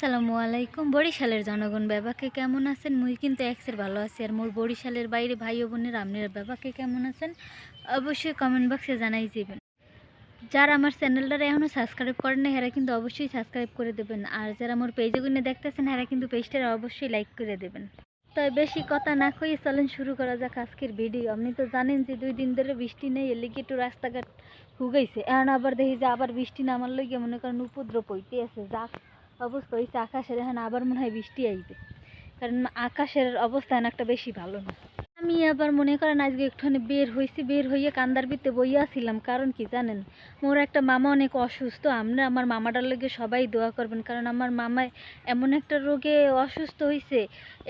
আসসালামু আলাইকুম। বরিশালের জনগণ বাবাকে কেমন আছেন? মুই কিন্তু এক্সের ভালো আছি আর মোর বরিশালের বাইরে ভাই ও বোনের আপনারা বাবাকে কেমন আছেন? অবশ্যই কমেন্ট বক্সে জানাই দিবেন। যারা আমার চ্যানেলটারে এখনও সাবস্ক্রাইব করেন না এরা কিন্তু অবশ্যই সাবস্ক্রাইব করে দেবেন। আর যারা আমার পেজে গুনে দেখতেছেন, এরা কিন্তু পেজটারে অবশ্যই লাইক করে দেবেন। তাই বেশি কথা না কই চলেন শুরু করা যাক আজকের ভিডিও আপনি তো জানেন যে দুই দিন ধরে বৃষ্টি নেই, এর লিগে একটু রাস্তাঘাট হুগাইছে। এখন আবার দেখি যে আবার বৃষ্টি নামার লইগে মনে করেন উপদ্রব হইতে আছে। যাক অবস্থা হয়েছে আকাশের, এখন আবার মনে হয় বৃষ্টি আইবে। কারণ আকাশের অবস্থা এখন একটা বেশি ভালো না। আমি আবার মনে করেন আজকে একটুখানি বের হয়েছি বের হইয়ে কান্দার ভিতরে বইয়াছিলাম কারণ কি জানেন? মোর একটা মামা অনেক অসুস্থ আমরা আমার মামাটার লেগে সবাই দোয়া করবেন, কারণ আমার মামায় এমন একটা রোগে অসুস্থ হয়েছে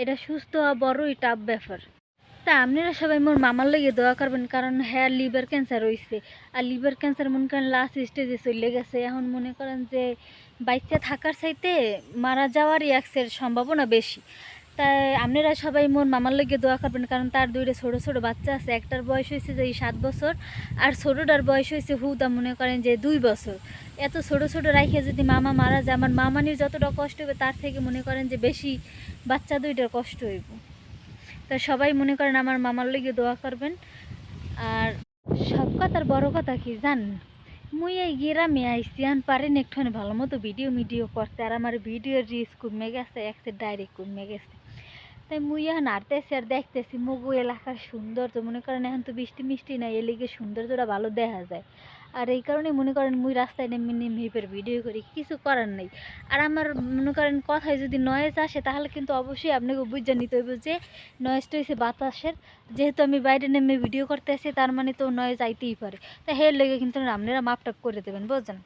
এটা সুস্থ হওয়া বড়ই টাফ ব্যাপার। তা আপনারা সবাই মোর মামার লগে দোয়া করবেন, কারণ হ্যাঁ লিভার ক্যান্সার হয়েছে আর লিভার ক্যান্সার মনে করেন লাস্ট স্টেজে চলে গেছে। এখন মনে করেন যে বাচ্চা থাকার চাইতে মারা যাওয়ারই অ্যাক্সের সম্ভাবনা বেশি। তাই আপনারা সবাই মোর মামার লগে দোয়া করবেন, কারণ তার দুইটা ছোটো ছোটো বাচ্চা আছে। একটার বয়স হয়েছে যে সাত বছর, আর ছোটোটার বয়স হয়েছে হুদা মনে করেন যে দুই বছর। এত ছোট ছোট রাইখে যদি মামা মারা যায়, আমার মামানির যতটা কষ্ট হবে, তার থেকে মনে করেন যে বেশি বাচ্চা দুইটার কষ্ট হইব। তা সবাই মনে করেন আমার মামার লগে দোয়া করবেন। আর সব কথার বড় কথা কি জান মুই এই গ্রামে আইসি আন পারেন একটুখানি ভালো মতো ভিডিও মিডিও করতে, আর আমার ভিডিওর রিস কমে গেছে একসে ডাইরেক্ট কমে গেছে। তাই মুই এখন আরতেছি আর দেখতেছি, মগু এলাকার সৌন্দর্য, মনে করেন এখন তো বৃষ্টি মিষ্টি নাই এলিগে সৌন্দর্যটা ভালো দেখা যায়। আর এই কারণে মনে করেন মুই রাস্তায় নেমে নেমে হিপের ভিডিও করি, কিছু করার নেই। আর আমার মনে করেন কথায় যদি নয়েজ আসে, তাহলে কিন্তু অবশ্যই আপনাকে বুঝে নিতে হইব যে নয়েজটা হয়েছে বাতাসের। যেহেতু আমি বাইরে নেমে ভিডিও করতে আসি তার মানে তো নয়েজ আইতেই পারে। তা হের লেগে কিন্তু আপনারা মাপটাপ করে দেবেন, বুঝছেন?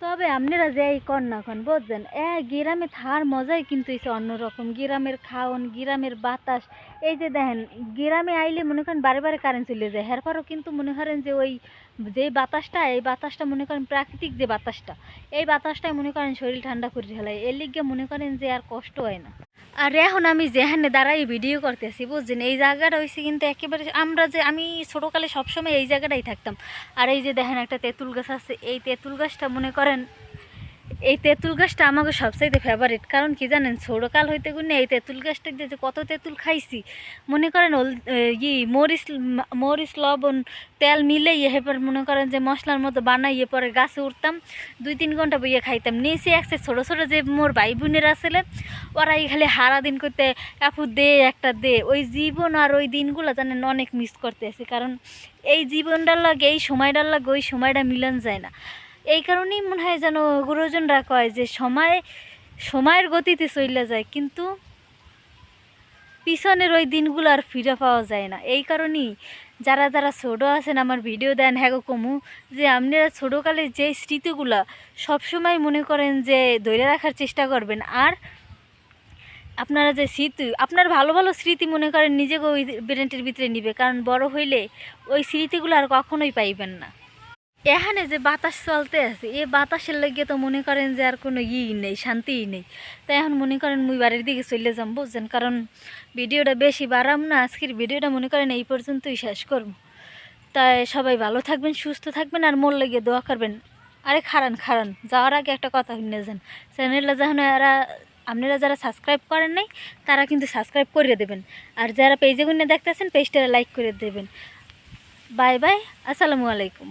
তবে আপনারা যাই কর না কন বুঝছেন? এ গ্রামে থার মজাই কিন্তু এসে অন্যরকম। গ্রামের খাওন, গ্রামের বাতাস, এই যে দেখেন, গ্রামে আইলে মনে করেন বারে বারে কারেন্ট চলে যায়। হেরপরও কিন্তু মনে করেন যে ওই যে বাতাসটা, এই বাতাসটা মনে করেন প্রাকৃতিক যে বাতাসটা, এই বাতাসটাই মনে করেন শরীর ঠান্ডা করে ফেলায়। এর লিগে মনে করেন যে আর কষ্ট হয় না। আর এখন আমি যেখানে দাঁড়াই ভিডিও করতেছি, বুঝছেন? এই জায়গাটা হয়েছে কিন্তু একেবারে আমরা যে, আমি ছোটোকালে সবসময় এই জায়গাটাই থাকতাম। আর এই যে দেখেন একটা তেঁতুল গাছ আছে, এই তেঁতুল গাছটা মনে করেন এই তেঁতুল গাছটা আমাকে সবচাইতে ফেভারিট কারণ কি জানেন, ছোটোকাল হইতে গুনে এই তেঁতুল গাছটা দিয়ে যে কত তেঁতুল খাইছি, মনে করেন ওল ই, মরিচ মরিচ, লবণ, তেল মিলে এবার মনে করেন যে মশলার মতো বানাইয়ে পরে গাছে উঠতাম দুই তিন ঘণ্টা বইয়ে খাইতাম। নিচে একসে ছোটো ছোটো যে মোর ভাই বোনের আসলে, ওরা এই খালি হারা দিন করতে আপু দে, একটা দে। ওই জীবন আর ওই দিনগুলো জানেন অনেক মিস করতে আছে কারণ এই জীবনটার লাগে, এই সময়টার লাগে ওই সময়টা মিলন যায় না। এই কারণেই মনে হয় যেন গুরুজনরা কয় যে সময়, সময়ের গতিতে চলে যায়, কিন্তু পিছনের ওই দিনগুলো আর ফিরে পাওয়া যায় না। এই কারণেই যারা যারা ছোটো আছেন, আমার ভিডিও দেন হ্যাঁ কমু, যে আপনারা ছোটোকালে যে স্মৃতিগুলো সবসময় মনে করেন যে ধরে রাখার চেষ্টা করবেন, আর আপনারা যে স্মৃতি, আপনার ভালো ভালো স্মৃতি মনে করেন, নিজেকে ওই ব্রেনটির ভিতরে নিবে, কারণ বড় হইলে ওই স্মৃতিগুলো আর কখনোই পাইবেন না। এখানে যে বাতাস চলতে আছে, এই বাতাসের লেগে তো মনে করেন যে আর কোনো ই নেই, শান্তিই নেই। তাই এখন মনে করেন মুই বাড়ির দিকে চলে যাম, বুঝছেন? কারণ ভিডিওটা বেশি বাড়াম না, আজকের ভিডিওটা মনে করেন এই পর্যন্তই শেষ করব। তাই সবাই ভালো থাকবেন, সুস্থ থাকবেন, আর মোর লেগে দোয়া করবেন। আরে খারান খারান, যাওয়ার আগে একটা কথা শুনে যান। চ্যানেলটা যখন এরা, আপনারা যারা সাবস্ক্রাইব করেন নাই, তারা কিন্তু সাবস্ক্রাইব করে দেবেন। আর যারা পেজে গুনে দেখতেছেন পেজটা লাইক করে দেবেন। বাই বাই, আসসালামু আলাইকুম।